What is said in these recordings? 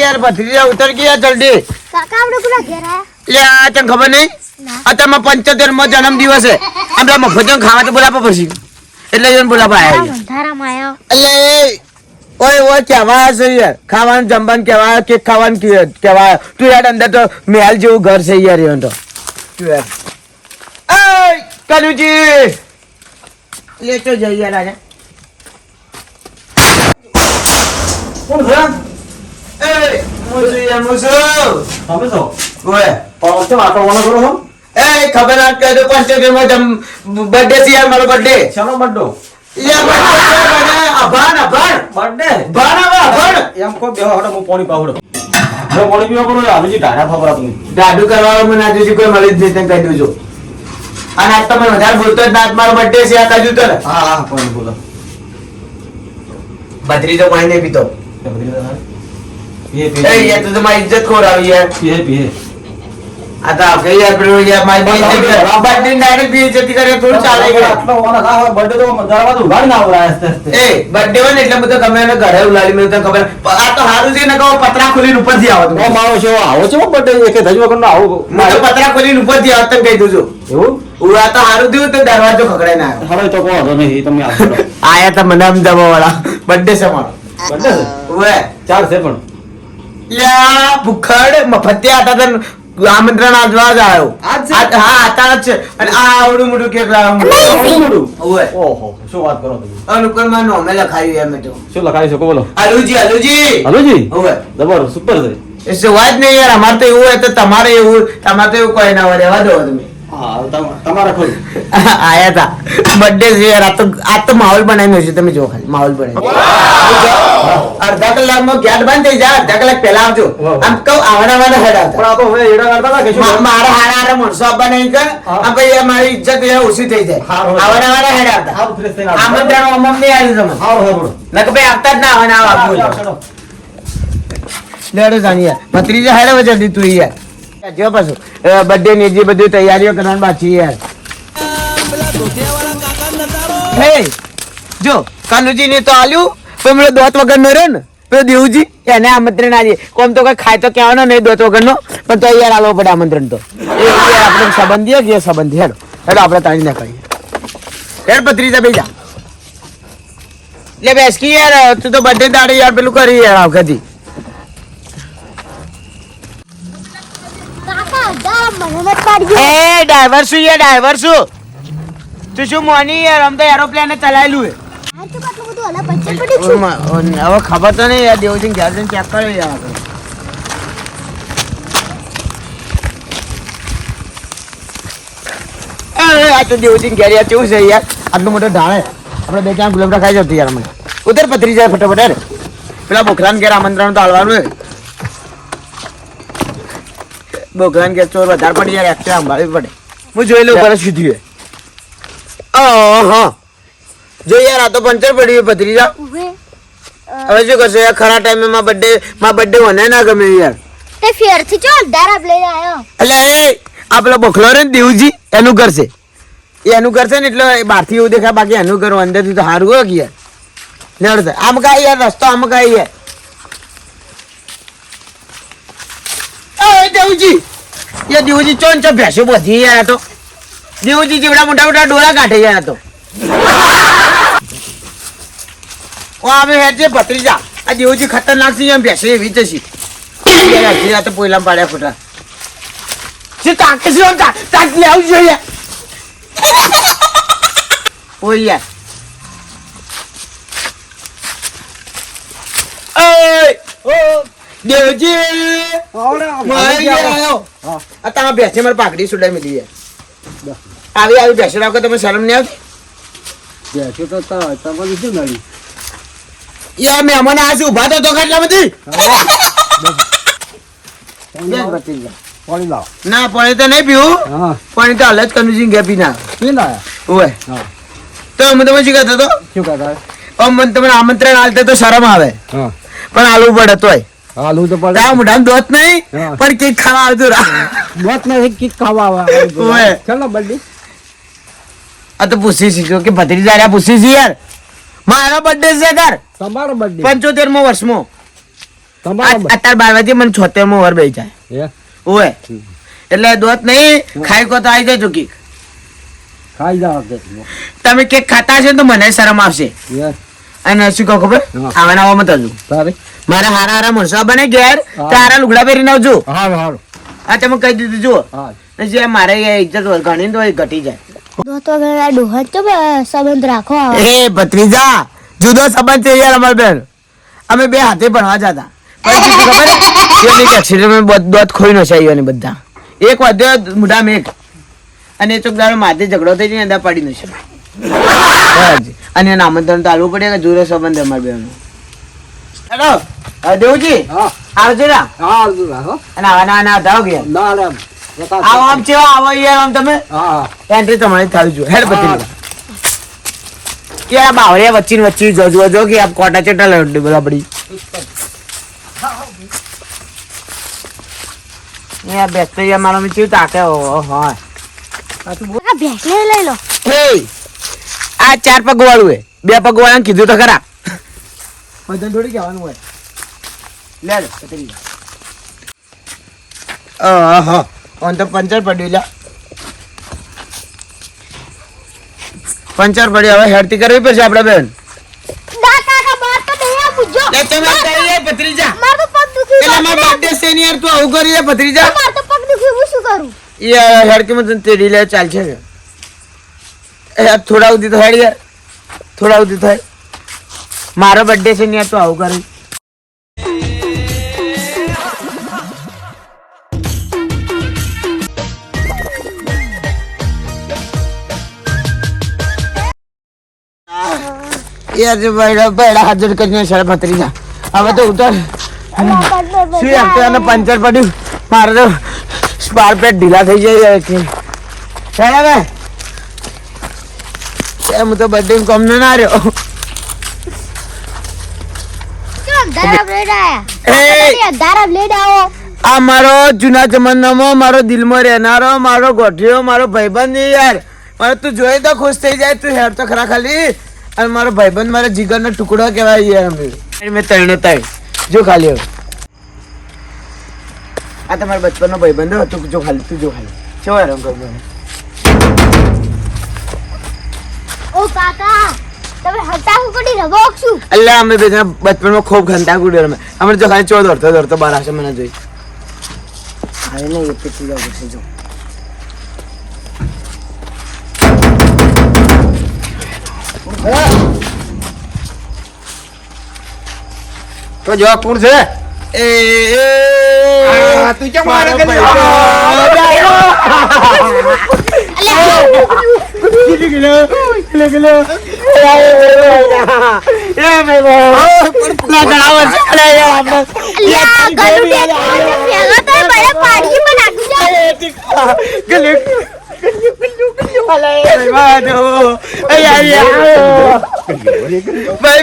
યાર ભત્રીજા ઉતર ગયા જલ્દી. કાકા આપણે ઘેર આયા? તને ખબર નહીં? અત્યારમાં પંચોતેરમાં જન્મ દિવસ છે પેલા મફત ખાવા તો બોલાવવા પડશે. એટલે એને બોલાવવા તારા આવ્યા એટલે ઓય ઓય કેવા છે યાર? ખાવાનું જમવાનું કેવા કેક ખાવાનું કેવા? તું યાર અંદર તો મહેલ જેવું ઘર છે યાર એવું તો. તું યાર. એય કલુજી લેતો જઈ યાર આજે. કોણ છે એય મુસુ યાર તમે છો ઓય પણ કેમ વાળો કરો છો એય ખબર ના કહી દો પંચોતેરમાં જમ બર્થડે છે યાર મારો બર્થડે શાનો બર્થડે યાર birthday છે મને. અભાણ અભાણ બર્થડે ભાણ આવે એમ કો બેહો હડો હું પાણી પાવડો જો પાણી પીવા કરો આવીજી ઢાઢા ફબરા તમે દાદુ કરવા મને આજે કોઈ મળી જ નહીં તને કહી છું અને આજ તમે વધારે બોલતો જ ના મારો બર્થડે છે આ કાજુ તો હા હા પાણી બોલો બત્રી તો પાણી નહીં પીતો પીએ એ યાર તું તો મારી ઇજ્જત ખોરાવી યાર. પીએ પીએ. આ તો આપણે યાર પેલું યાર મારી બસ, બર્થડે બસ, બસ. બર્થડે ડાયરેક્ટ કરે થોડું ચાલે કે આટલો વાળો ના બર્થડે તો દરવાજો ઉઘાડી ના આવરાય આસ્તે આસ્તે. એ બર્થડે હોય ને એટલે બધો તમે એને ઘરે ઉલાડી મને તને ખબર આ તો સારું છે ને કહો પતરા ખોલીને ઉપરથી આવો તમે ઓ મારો છે આવો છે બર્થડે એક ધજ વગર નો આવો હું પતરા ખોલીને ઉપરથી આવો કહી દઉં એવું? આ તો સારું થયું તો દરવાજો ખકડાઈ ના હવે તો કહો તો તમે આવજો આયા તા મને અમદાવાદ વાળા બર્થડે છે મારો. બર્થડે છે? ચાર છે પણ. લ્યા ભૂખડ મફતે આટા તન આમંત્રણ આજવા જ આવ્યો. છે? હા આતા જ છે. અને આ આવડું મોટું કેક મોટું? ઓય ઓહો શું વાત કરો તમે? અનુકરમાં નોમે લખાયું એમ તો શું લખાવી શકો બોલો. હલુજી હલુજી. હલુજી? ઓય દબર સુપર છે. એ વાત નહીં યાર અમારે તો એવું હોય તો તમારે એવું તમારે તો એવું કોઈ ના હોય. રહેવા દો તમ- તમારા ખોલ આયા તા. બર્થડે છે યાર આ તો આ તો માહોલ બનાવ્યો છે તમે જો ખાલી માહોલ બનાવ્યો અડધા કલાકમાં ગેટ બંધ થઈ જાય અડધા કલાક પહેલા આવજો. વાહ. આમ કહું આવડા આવડા હેડ આવતા. પણ આ તો હવે એડા કરતા હતા કે મારા હારા હારા માણસો નહીં આ ભાઈ મારી ઇજ્જત એ ઓછી થઈ જાય. આવડા આવડા હેડ આવજો. આમંત્રણ ઓમમ નહીં તમે ભાઈ આપતા જ ના આવવાના ચાલો. લેડો જાણી ભત્રીજા હેડે વજે તું યાર. જો પાછું. બર્થડે ની જે બધી તૈયારીઓ કરવાની બાકી યાર. જો કાનુજી ને તો આલ્યું, પણ દોત વગર નો રહ્યો ને, પેલો દેવજી, એને આમંત્રણ આજે કોમ તો કઈ ખાય તો કહેવાનો નહીં દોત વગર નો પણ તો યાર આલવો પડે આમંત્રણ તો. એ યાર આપણે સંબંધી જે સંબંધી? હેડો હેડો આપણે તાણી ના કરીએ હેડ પત્રીજા ભાઈ જા લે, બેસકી યાર, તું તો બર્થડે દાડે યાર પેલું કરી યાર આ વખતે કાકા અંધારા મને મત પાડજો એ ડ્રાઈવર શું યાર ડ્રાઈવર શું? તું શું મોની યાર? આમ તો એરોપ્લેન હે. હવે ખબર તો નહીં યાર દેવજી ઘેર જઈને ચેક કરે યાર આપણે. આ તો દેવજી ઘેર યાર કેવું છે યાર? આટલું મોટો ઢાળે. આપણે બે ચાર ગુલાબડા ખાઈ જતી યાર મને ઉતર પથરી જાય ફટાફટ યાર પેલા બોખરાન ઘેર આમંત્રણ તો આવવાનું હે. બોખરાન કે ચોર વધારે પડી યાર એક્ટર સંભાળવી પડે. હું જોઈ લઉં પર સીધી. હે હા જો યાર આ તો પંચર પડી પથરી ઉભે હવે શું કરશો યાર ખરા ટાઈમે માં બર્થડે માં બર્થડે મને ના ગમે યાર. તે ફેરથી ચો અંધારા લઈને આવ્યો એટલે એ આપલો બખલો રે દેવજી એનું કરશે. એ એનું કરશે ને એટલે બહારથી એવું દેખાય બાકી એનું ઘર અંદરથી તો સારું હોય કે યાર. લેડ આમ કાંઈ યાર રસ્તો આમ કાંઈ યાર. એ દેવજી એ દેવજી ચોન ચો ભેંસો બધી યાર તો. દેવજી જેવડા મોટા મોટા ડોળા કાઢે યાર તો. ઓ આવે હે જે ભત્રીજા, આ દેવજી ખતરનાક છે, એમ ભેંસો એવી જ છે. હજી તો પોઈલા પાડ્યા ખોટા. જે તાકે છે તાક લેવું જોઈએ ઓય યાર ઓય ઓ દેવજી! મારે ઘેર આયો હા. આ તમારા ભેંસે મારી પાઘડી સુડાઈ મેલી યાર આવી આવી ભેંસો રાખો તમે શરમ નહીં આવતી? યાર મહેમાન આ ઊભા તો તો કેટલા બધી? લાવો. ના પાણી તો નહીં પીવું. હા. પાણી તો હાલ જ ગયા પીના પી ઓય. હા. તો અમે તમે શું કહેતો હતો શું કહેતા? મને તમને આમંત્રણ આલતે તો શરમ આવે. હા. પણ આલુ પડે તોય. હાલું તો પડે. મોઢામાં દોત નહીં પણ કેક ખાવા આવતું રા બસ ને ખાવા આવે. ઓય. બર્થડે આ તો પૂછી શીખ્યો કે ભત્રીજા રહ્યા પૂછી છે યાર. મારો બર્થડે છે તાર. તમારો બર્થડે પંચોતેર મો વર્ષમાં. તમારા અત્યારે બાર વાગે મને છોતેરમાં વર બે જાય. ઓએ એટલે દોત નહીં ખાઈ કો તો આવી જાય ચૂકી ખાઈ જાવ તમે કેક ખાતા હશે તો મને શરમ આવશે. એ અને શું કહો ખબર? હા. આવાના આવામાં તજુ મારા હારા હારા મણસો બને ઘેર તારા લુગડા પહેરીને આવજો. હારું તમે કહી દીધું જુઓ. જે મારે ઇજ્જત ઘણી તો ઘટી જાય. દોત વગર ડોહા તો સંબંધ રાખો એ ભત્રીજા જુદો સંબંધ છે યાર અમાર બેન. અમે બે હાથે ભણવા જતા. શું ખબર પેલી એક્સિડન્ટમાં દોત ખોઈ નો છે બધા. એક વધ્યો મોઢામાં એક. અને ચોકદારો માથે ઝઘડો થઈ જાય અંદર પડી નશે અને એના આમંત્રણ તો આલવું પડે કે જુદો સંબંધ અમાર બેન? હેલો દેવજી? હા. આવજો ના? હા હારું રાખો અને આવા ના ના ધાવ ગયા ના લે આવો આમ છે આવો યાર આમ તમે? હા હા. એન્ટ્રી તમારી થવી જોઈએ. હેડ કે આ બાવરે વચ્ચે વચ્ચે જોજો જો કે આપ કોટા ચેટા લડ બરાબડી યા બેસતો યાર મારો મિત્ર તાકે ઓ હા આ ભેંસને લઈ લો. હે! આ ચાર પગ વાળું હે. બે પગ વાળા કીધું તો ખરા. બધાને થોડી કહેવાનું હોય. લે લે પતરી હા ઓન તો પંચર પડ્યું લા પંચર પડ્યું હવે હેડતી કરવી પડશે આપણે બેન. ચાલશે. યાર થોડા સુધી તો હેડ યાર. થોડા સુધી થાય મારો બર્થડે છે ને તું આવું કરું. યાર બૈડા બૈડા હાજર કરીને ભત્રીજા. હવે તો ઉતર. શું યાર પંચર પડ્યું. મારે તો સ્પાર પેટ ઢીલા થઈ જાય યાર કે હું તો બધી કોમ ના રહ્યો. એ! બ્લેડ આવો આ મારો જૂના જમાનામાં મારો દિલમાં રહેનારો મારો ગોઠિયો મારો ભાઈબંધ યાર. મારે તું જોઈ તો ખુશ થઈ જાય તું હેર તો ખરા ખાલી. અને મારો ભાઈબંધ મારા જીગરનો ટુકડો કહેવાય યાર અમે. મેં ત્રણે ત્રણ જો ખાલી હવે. આ તમારા બચપનનો ભાઈબંધ હતો જો ખાલી તું જો ખાલી. કેવો હેરાન કરું ઓ કાકા તમે હટા કુકડી રમો છું? અલ્યા અમે બે જણા બચપનમાં ખૂબ ઘંટા કુકડી રમે. અમે જો ખાલી ચો દોડતો દોડતો બહાર આવશે મને જોઈ. હવે નહીં એ તું જાવ પછી જો તો જો કોણ છે? એ એ આ, તું કેમ મારે મારો કરી? ભાઈ. એ. ના ગળાવો છે. અરે આપણે- અલ્યા ગલું દે ફેગા તો બડે પાડી માં નાખી જાય ગલ્યું, ગલ્યું, ગલ્યું, ગલ્યું. અલે, ભાઈ બાજો. એ યાર, યાર. ગલિયો બાજ.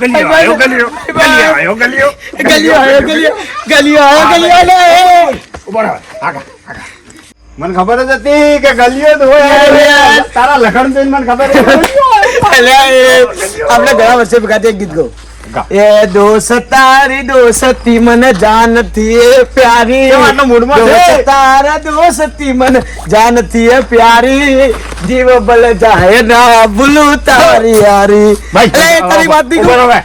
ગલિયો. ગલિયો બાજ. ગલિયો ગલિયો આયો, ગલિયો. ગલિયો આયો, ગલિયો આયો. ઊભો રહો, આગળ, આગળ. મને ખબર જ હતી કે ગલિયો ધોયા તારા લખણ જોઈને મને ખબર આપણે ઘણા વર્ષે ભેગા થયા એક ગીત ગાઉં. એ દોસ્ત તારી દોસ્તી મને જાનતી એ પ્યારી તારા દોસ્તી મને જાનતી એ પ્યારી. જીવ બલ જાય ના ભૂલું તારી યારી ભાઈ, તારી વાત નહીં.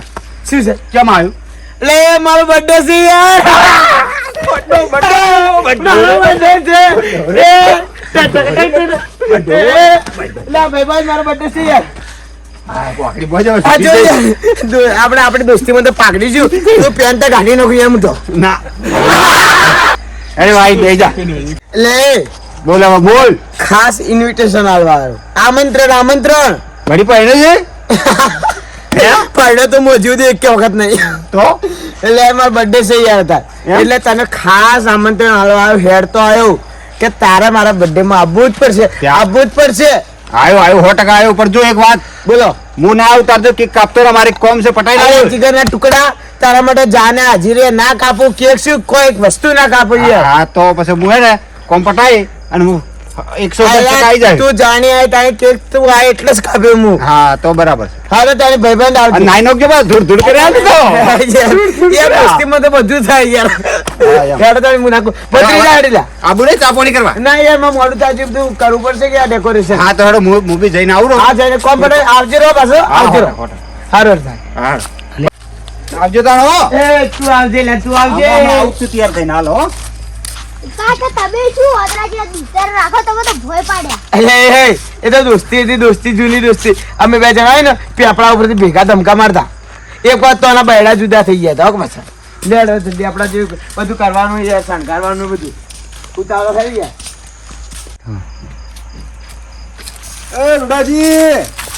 શું છે? કેમ આવ્યું? લે મારો બર્થડે છે યાર. મારો આપડે દોસ્તી એ, લે ભાઈ ભાઈ મારો બર્થડે છે યાર. વાકડી બોજો, આ જો સીધી યાર, દો- આપણે આપણે દોસ્તીમાં તો પાકડી છું. તો પેન્ટ તો કાઢી નાખું એમ તો. ના. અરે ભાઈ બે જા. લે. બોલ બોલ. ખાસ ઇન્વિટેશન આલવા આવ્યો. આમંત્રણ આમંત્રણ. વળી પહેરે છે? પડ્યો તો હતું એક વખત નહીં. તો? એટલે એમાં બર્થડે છે યાર હતા એટલે તને ખાસ આમંત્રણ આવ્યો હેડ તો આવ્યો કે તારે મારા બર્થડે માં આવવું જ પડશે? આવવું જ પડશે. આવ્યો આવ્યો સો ટકા આવ્યો પણ જો એક વાત બોલો. હું ના આવતા તો કેક કાપતો મારી કોમ છે પટાઈ અરે જીગર ના ટુકડા તારા માટે જાને હાજીરે ના કાપું કેક શું કોઈ વસ્તુ ના કાપું યાર. હા તો પછી હું હે ને કોમ પટાઈ અને હું એકસો આવી જાય. તું જાણી આય તારે કેક તું આ એટલે જ કાપ્યો હું. હા તો બરાબર હા તો તારી ભાઈબંધ અને આવજો નાઈનો કે ધૂળ ધૂળ કરી આપી યાર દોસ્તીમાં તો બધું થાય યાર. યાર. યાર હું નાખું બત્રીસ આડી લા આબુ નહીં ચાપોણી કરવા? ના યારમાં મોડું થાય બધું કરવું પડશે કે આ ડેકોરેશન હા તો હેડો હું જઈને આવું હા જઈને કોમ પડે આવજો રો પાછો. આવજો રો હારું આવજો તાણ એ તું આવજે લે તું આવજે. આવું તૈયાર થઈને હાલો હો. કાકા તમે શું અદરા જેવા દૂતર રાખો? તમે તો ભોય પાડ્યા. હે હે એ તો દોસ્તી હતી દોસ્તી જૂની દોસ્તી. અમે બે જણા હોય ને પેપડા ઉપરથી ભેગા ધમકા મારતા. એક વાત તો આના બૈડા જુદા થઈ ગયા હતા હો પાછા. લે લે જલ્દી આપડા જે બધું કરવાનું છે શણગારવાનું બધું. ઉતાવળો થઈ ગયા. એ રૂડાજી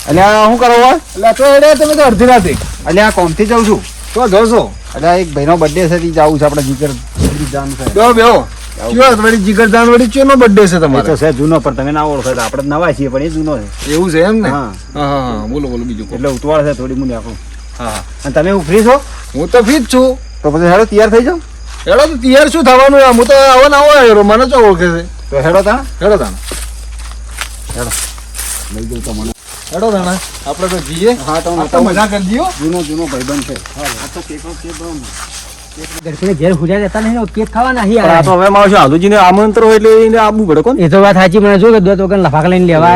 અને શું કરો એટલે તો તમે તો અડધી રાતે. એટલે આ કોમથી જાઉં છું? તો જશો. એટલે એક ભાઈનો બર્થડે છે તી જાવું છે આપણે જીગર જાન છે બેહો બેહો. કયો વળી જીગરદાન વળી ચેનો બર્થડે છે એ તો તમારો? છે જૂનો પણ તમે ના ઓળખો આપણે નવા છીએ પણ એ જૂનો છે. એવું છે એમ ને? હા. હા હા હા બોલો બોલો બીજું એટલે ઉતવાળ છે થોડી મુની આખું. હા હા. અને તમે હું ફ્રી છો? હું તો ફીટ છું. તો પછી હેડો તૈયાર થઈ જાઓ. હેડો તો તૈયાર શું થવાનું આમ હું તો આવો ના આવો મને ચો ઓળખે છે? તો હેડો તાણ. હેડો તાણા. હેડો. તાણા આપણે તો જઈએ. હા તો મજા કરી દઈએ જૂનો જૂનો ભાઈબંધ છે. ઘેર હુજા જતા નહીં કેક આ તો હવે મારો શું હાલુજીને આમંત્રણ હોય એટલે એને આવવું પડે કોણ એ તો વાત સાચી મને શું કે દોત વગર લફાક લઈને લેવા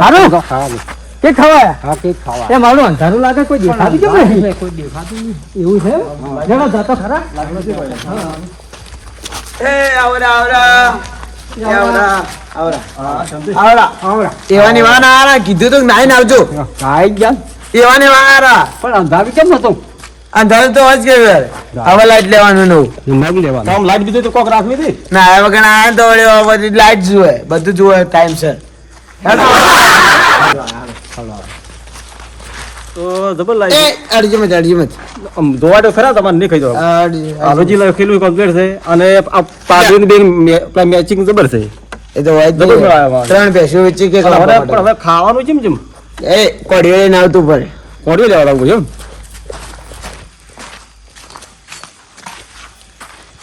આવો. કેક ખાવા હા કેક ખાવા એ મારું અંધારું લાગે કોઈ દેખાતું કેમ નહીં કોઈ દેખાતું નહીં એવું છે? જરા જાતો ખરા. એ આવરા આવરા. આવરા. આવરા આવરા. આવરા. એવાની વાન કીધું તો નાઈન આવજો. ખાઈ ગયા એવાની વાન આરા પણ અંધારું કેમ નતો અંધારું તો જ કે હવે લાઈટ લેવાનું નવું. લેવાનું. આમ લાઈટ દીધું તો કોક રાખવી હતી ના હવે ગણ આ તો હવે બધી લાઈટ જુએ. બધું જુએ ટાઈમ સર તો જબર એ લાઈટ અડજી મત અડજી મત તો ખરા તમારે નહીં ખાઈ અડજી હાલુજી લખેલું કમ્પ્લીટ છે અને આ પાદરીની બેન મેચિંગ જબર છે. એ તો હોય જબર ત્રણ ભેંસો વેચી કે પણ હવે હવે ખાવાનું જેમ જેમ એ કોડિયો લઈને આવતું પડે કોડિયો લેવા લાગુ છું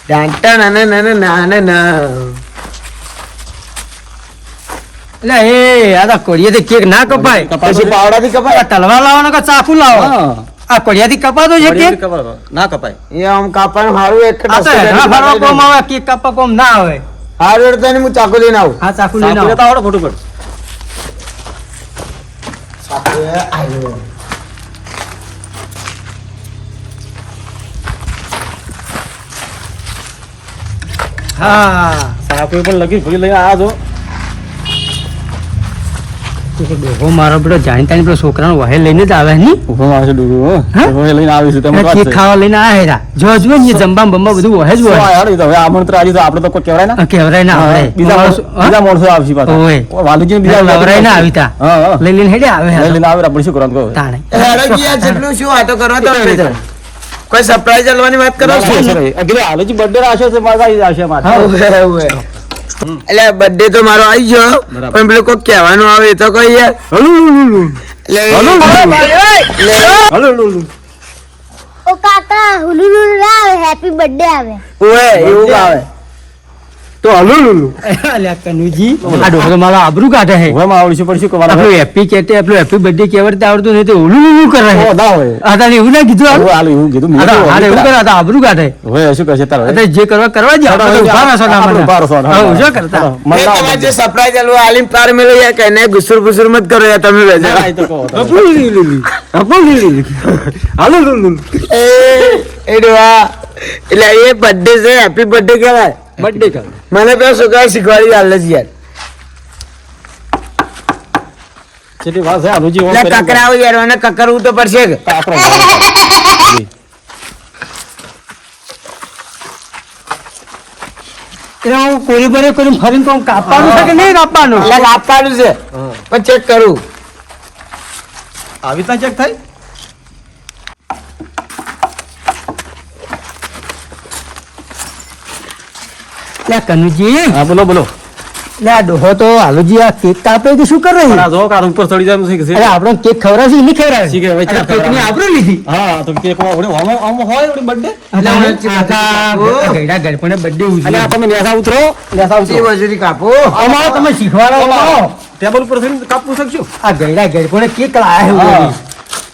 ડાંટા નાના નાના નાના ના એટલે એ આ તો કોડિયાથી કેક ના કપાય. પછી પાવડાથી કપાય? તલવાર લાવવાનો કે ચાકુ લાવો? આ કોડિયાથી કપાતો છે કેક? ના કપાય. એ આમ કાપવાનું સારું એક ફરવા કોમ આવે કેક કાપા કોમ ના આવે. હારું તો હું ચાકુ લઈને આવું. આ ચાકુ લઈને આવો. આવડે ફોટો પર હા સાપે પણ લગી ભૂલી લઈ આ જો ડોહો મારો પેલો જાણીતા પેલો છોકરાનો વહે લઈને જ આવે ની ઊભો આવશે ડુડુ હા? લઈને આવીશું તમે વાત ખાવા લઈને આવે રા જો જો ને જમવા બમવા બધું વહે જ વહે યાર, તો હવે આમંત્રણ આવી તો આપણે તો કોઈ કહેવાય ના. આ ના આવે. બીજા બીજા માણસો આવશે પાછા. ઓય. ઓ, બીજા લવરાય ના આવીતા. લઈ લઈને હેડે આવે લઈ લઈને આવે આપણે શું કરવાનું કહો? તાણે. હેડો યાર જેટલું શું વાતો કરવા તો કોઈ સરપ્રાઈઝ આલવાની વાત કરો છો? હાલુજી બર્થડે રાખ્યો છે મારા આવી આવશે મારે. એટલે બર્થડે તો મારો આવી ગયો. પણ પેલું કોઈ કહેવાનું આવે તો કોઈ યાર ઓ કાકા હુલુલુલુ આવે હેપી બર્થડે આવે. ઉવે, એવું આવે. તો હલુ અલ્યા કનુજી. આ ડોહો તો આબરૂ કાઢે હે. હવે માં આવડશે પણ શું કરવાનું? હેપી કેતે આપણું હેપી બર્થડે કેવડતા આવડતું નહીં તો ઓલું ઓલું કરે હે. ના હોય. આ તારે એવું ના કીધું આ હાલ એવું કીધું મેં આ તો- કીધું, આ તો એવું કરે આ આબરૂ કાઢે. હવે શું કરશે તારે? આ જે કરવા કરવા જ આપણે ઊભા રહેશો ના મને. ઊભા રહેશો, હા, શું કરતા મને એ ના તમારે આવડે. જે સરપ્રાઈઝ આલવા આલીમ પાર મેલો યાર કે એને ગુસ્સુર ગુસ્સુર મત કરો તમે બેજો તો એ એ એટલે એ બર્થડે છે હેપી બર્થડે કહેવાય. બર્થડે કર મને પેલા છોકરા શીખવાડી આલે યાર. છે હાલુજી એટલે કકરાવ યાર અને કકરવું તો પડશે જ. એટલે હું કોરી બરે કરી ફરીને તો કાપવાનું છે કે નહીં કાપવાનું? એટલે કાપવાનું છે. પણ ચેક કરું. આવી રીતના ચેક થાય? એટલે કનુજી. હા બોલો બોલો. લે આ ડોહો તો હાલુજી આ કેક કાપે કે શું કરે? પણ આ જો કાર ઉપર ચડી જાય છે અરે આપણો કેક ખવડાવશે એની ખવડાવે? શી કે ભાઈ ચા કેકની આબરૂ લીધી? હા તો કેકમાં ઓડે હોમ હોમ હોય ઓડે બર્થડે એટલે આખા ગયડા ગળપણે birthday ઉજવ્યો. અને આ તમે નેસા ઉતરો નેસા ઉતરો. મજૂરી કાપો. અમાર તમે શીખવાડો ટેબલ ઉપર થઈને કાપવું શકશો આ ગઈડા ઘર પણ કેક લાયા હા.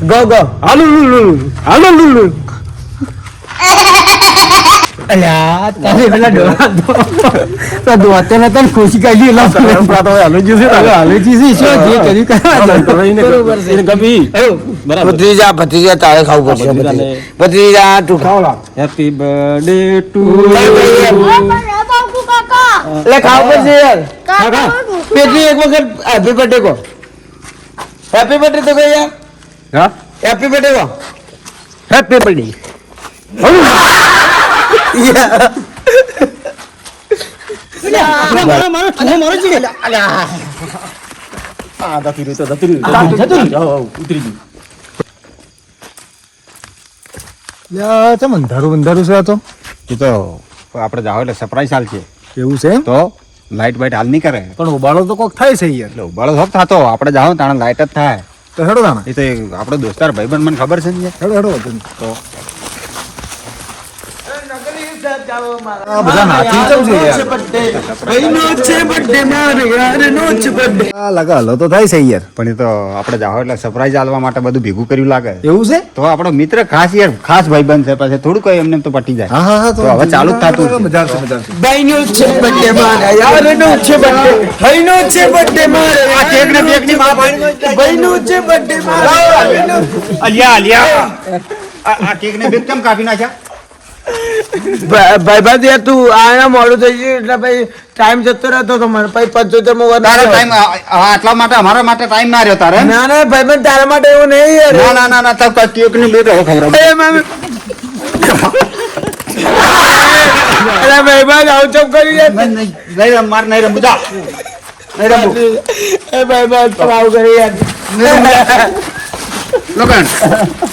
Go go. હાલો લુલુ હાલો લુલુ અલ્યા તારે પેલા તો- તો દોતે ને તને ખુશી કાઢી લો હાલો જીસે હાલુજી છે શું જે કર્યું કરવા બરોબર છે. એને ગમી. બરાબર. ભત્રીજા ભત્રીજા તારે ખાવું પડશે ભત્રીજા. તું ખાવ હેપી બર્થડે ટુ બાપુ કાકા. એટલે ખાવું પડશે યાર. કાકા પેટલી એક વખત હેપી બર્થડે કો હેપી બર્થડે તો કહે યાર. હા? હેપી બર્થડે કો હેપી બર્થડે આ દતી રહ્યું તો દતી રહ્યું. ઉતરી ગયું. લ્યા, ચમ અંધારું અંધારું છે આ તો. એ તો જાવ એટલે સરપ્રાઈઝ હાલ છે. એવું છે તો લાઈટ બાઈટ હાલ નહીં કરે. પણ ઉબાળો તો કોક થાય છે યાર ઉબાળો થોક થતો. આપણે જાવ તાણે લાઈટ જ થાય. તો હેડો ના એ તો આપણો દોસ્તાર ભાઈબંધ મને ખબર છે ને હેડો હેડો તો થાય છે યાર પણ એ તો આપણે જાવ એટલે સરપ્રાઈઝ આલવા માટે બધું ભેગું કર્યું લાગે. એવું છે? તો આપણો મિત્ર ખાસ યાર ખાસ ભાઈબંધ છે પછી થોડું કઈ એમને તો પટી જાય. હા હા તો હવે ચાલુ થતું છે. મજા આવશે ભાઈનો છે બર્થડે મારે યારનો છે બર્થડે ભાઈનો છે બર્થડે મારે આ કેક ને કેકની માં ભાઈનો છે બર્થડે મારે અલિયા અલિયા. આ કેક ને બેક કેમ કાપી નાખ્યા? ભાઈ ભાઈ યાર તું આના મોડું થઈ ગયું એટલે ભાઈ ટાઈમ જતો રહેતો તમારે મારે પછી પંચોતેરમાં તારો ટાઈમ આટલા માટે અમારા માટે ટાઈમ ના રહ્યો તારે? ના ના ભાઈ ભાઈ તારા માટે એવું નહીં યાર. ના ના ના ના તો કટ્યુકની બે રહો ખબર અરે ભાઈ ભાઈ આવું ચમ કરી યાર નહીં નહીં નહીં રમ માર નહીં રમ જા. નહીં રમવું. એ ભાઈ ભાઈ તું આવું કરી યાર લગન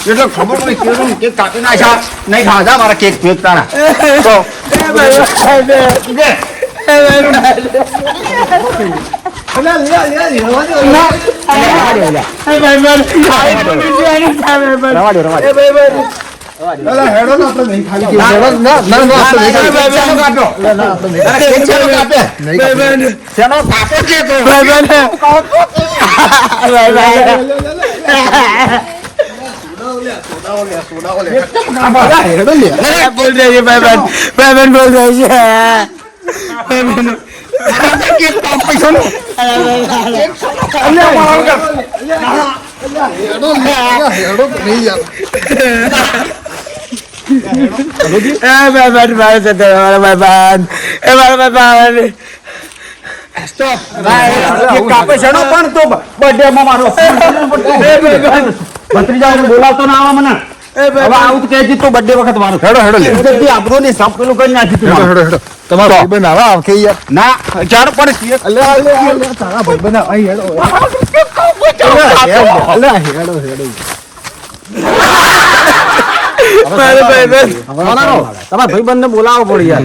એટલે ખબર નહીં નું કેક કાપી નાખ્યા નહીં ખાધા મારા કેક ફેંકતા તો ચાલો કાપે. નહીં કાપે. અલા, હેડો લે. બોલ રહી છે ભાઈ ભાઈ ભાઈ કેક કાપે છે પણ તો બર્થડે માં મારો ભત્રીજાને બોલાવતો ના આવા મને. હવે આવું તો કહેજે તો બર્થડે વખત મારો. હેડો હેડો લે. ઇજ્જતથી આપણો ને સાફ પેલું કરી નાખી તું હેડો મારું. હેડો હેડો. તમારો ભાઈબંધ ના. ચાર પણ કેક અલ્યા અલ્યા અલ્યા તારા ભાઈબંધ આવા અહીં હેડો. અલ્યા હેડો હેડો. મારા ભાઈ ભાઈ તમારા ભાઈબંધ ને બોલાવો પડી યાર.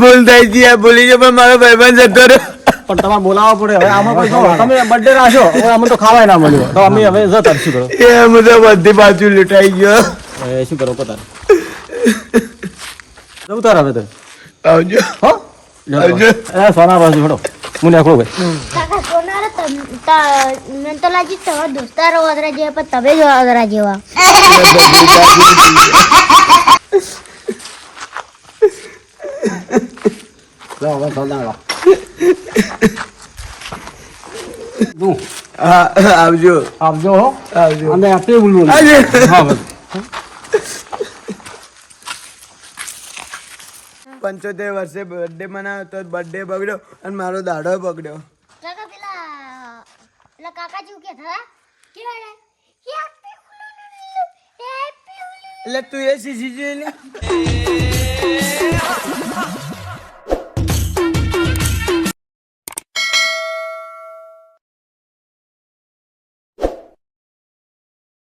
ભૂલ થઈ ગઈ ભૂલી ગયો પણ મારો ભાઈ ભાઈ જતો રહ્યો. પણ તમારે બોલાવવા પડે. હવે આમાં કોઈ તમે બર્થડે રાખો હવે અમને તો ખાવાય ના મળ્યું. તો અમે હવે જતા શું કરો એ અમે તો બધી બાજુ લૂંટાઈ ગયો. હવે શું કરો પતા જવું તાર હવે તો. આવજો. હો? આવજો. એ સોના બાજુ હડો. મને આખો ભાઈ કાકા સોનારા મને તો લાગી તમારા દોસ્તારો વાદરા જેવા પણ તમે જ લાવો. આવજો. આવજો હો. આવજો. અમે આપે બોલવું હા પંચોતેર વર્ષે બર્થડે મનાવ્યો તો બર્થડે બગડ્યો અને મારો દાડો બગડ્યો. એટલે તું એ શીશી જોઈ લે.